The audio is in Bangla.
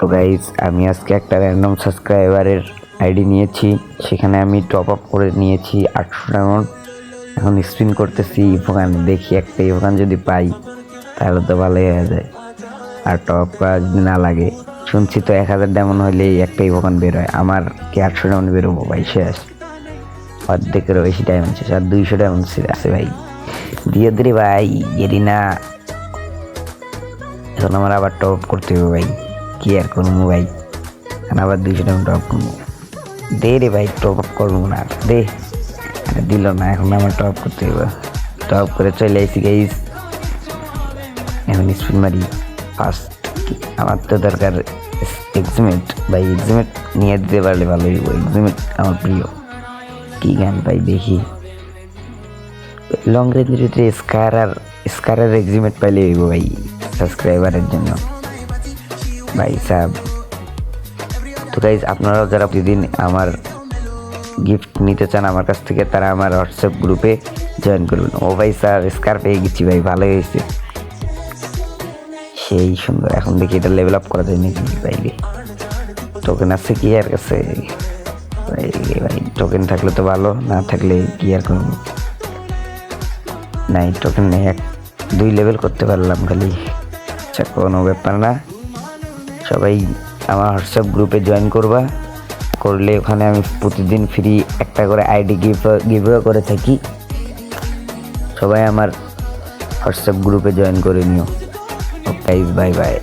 তো গাইজ আমি আজকে একটা র্যান্ডম সাবস্ক্রাইবারের আইডি নিয়েছি। সেখানে আমি টপ আপ করে নিয়েছি আটশো ডায়মন্ড এখন স্পিন করতেছি ইভোগান দেখি একটা ইভোগান যদি পাই, তাহলে তো ভালোই হয়ে যায়। আর টপ করা যদি না লাগে, শুনছি তো এক হাজার ডায়মন্ড হলেই একটা ইভোগান বের হয়। আমার কি আটশো ডায়মন্ড বেরোবো ভাই? শেষ। অর্ধেকেরও বেশি ডায়মন্ড শেষ আর দুইশো ডায়মন্ড আছে ভাই। দিয়ে দিরে ভাই গেরি না এখন আমার আবার টপ করতে হবে ভাই। কি আর করব ভাই এখন আবার দুইশো টাকা টপ করব। দে রে ভাই টপ আপ করব না। দে। আরে দিল না, এখন আমার টপ করতে হবে। টপ করে চলে আইসি গাইস এখন স্পিন মারি। ফার্স্ট আমার তো দরকার এক্সিমেট ভাই এক্সিমেট নিয়ে দিতে পারলে ভালো হইব। এক্সিমেট আমার প্রিয়। কী গান ভাই, দেখি। লং রেঞ্জের স্কার আর স্কারের এক্সিমেট পাইলে হইব ভাই সাবস্ক্রাইবারের জন্য। ভাই সাহেব তো গাইজ আপনারাও যারা প্রতিদিন আমার গিফট নিতে চান আমার কাছ থেকে, তারা আমার হোয়াটসঅ্যাপ গ্রুপে জয়েন করবেন। ও ভাই, স্যার স্কার পেয়ে গেছি ভাই ভালো হয়েছে। সেই সুন্দর, এখন দেখি এটা লেভেল আপ করা যায় নাকি বাইরে। টোকেন আছে কি আর কাছে? ভাই টোকেন থাকলে তো ভালো, না থাকলে কি আর করব? নাই টোকেন এক, দুই লেভেল করতে পারলাম খালি। আচ্ছা কোনো ব্যাপার না। সবাই আমার হোয়াটসঅ্যাপ গ্রুপে জয়েন করবা। করলে ওখানে আমি প্রতিদিন ফ্রি একটা করে আইডি গিভ গিভ করে থাকি। সবাই আমার হোয়াটসঅ্যাপ গ্রুপে জয়েন করে নিও। Guys bye bye